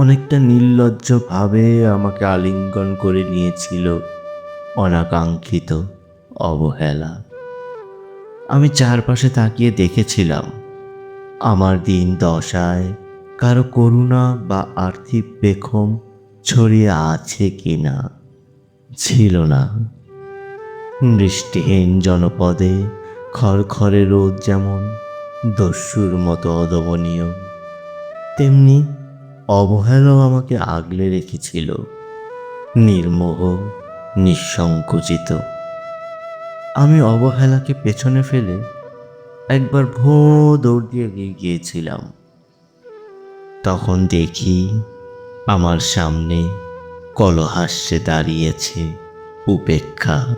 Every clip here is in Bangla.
অনেকটা নির্লজ্জভাবে আমাকে আলিঙ্গন করে নিয়েছিল অনাকাঙ্ক্ষিত অবহেলা। আমি চারপাশে তাকিয়ে দেখেছিলাম, আমার দিন দশায় কারও করুণা বা আর্থিক বেখম ছড়িয়ে আছে কি না ছিল না। বৃষ্টিহীন জনপদে খড়খড়ে রোদ যেমন দস্যুর মতো অদমনীয়, তেমনি অবহেলাও আমাকে আগলে রেখেছিল, নির্মোহ, নিঃসংকুচিত। আমি অবহেলাকে পেছনে ফেলে একবার ভো দৌড় দিয়ে গিয়েছিলাম। তখন দেখি আমার সামনে কলহাস্যে দাঁড়িয়েছে উপেক্ষা।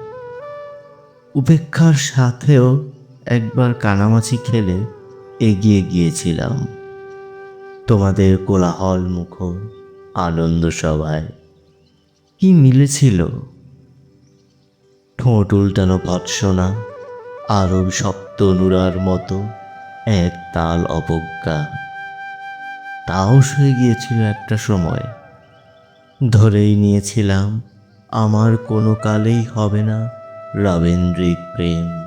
উপেক্ষার সাথেও একবার কানামাছি খেলে এগিয়ে গিয়েছিলাম। তোমাদের কোলাহল মুখর আনন্দ সভায়। কি মিলেছিল? ঠোঁট উল্টানো ভৎসনা, আরব সপ্তনুরার মতো এক তাল অবজ্ঞা। তাও সয়ে গিয়েছিল একটা সময়। ধরেই নিয়েছিলাম, আমার কোনো কালেই হবে না রবীন্দ্রিক প্রেম।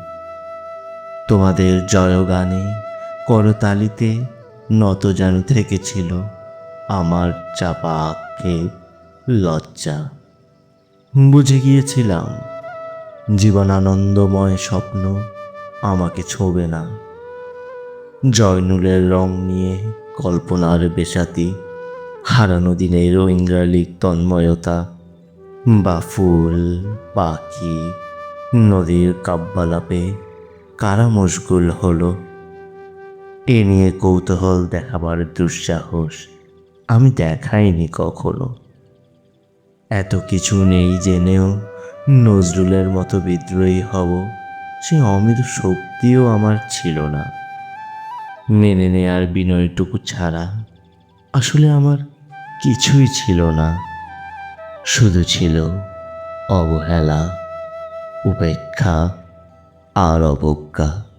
তোমাদের জয়গানে করতালিতে নত যেন থেকেছিল আমার চাপা আক্ষেপ লজ্জা। বুঝে গিয়েছিলাম জীবন আনন্দময় স্বপ্ন আমাকে ছোবে না। জয়নুলের রং নিয়ে কল্পনার বেসাতি হারানো দিনের ঐন্দ্রালিক তন্ময়তা বা ফুল, পাখি, নদীর কাব্যালাপে কারা মশগুল হলো এ নিয়ে কৌতূহল দেখাবার দুঃসাহস আমি দেখাইনি কখনো। এত কিছু নেই জেনেও নজরুলের মতো বিদ্রোহী হব সে অমিত শক্তিও আমার ছিল না। মেনে নেয়ার বিনয়টুকু ছাড়া আসলে আমার কিছুই ছিল না। শুধু ছিল অবহেলা, উপেক্ষা আর অবজ্ঞা।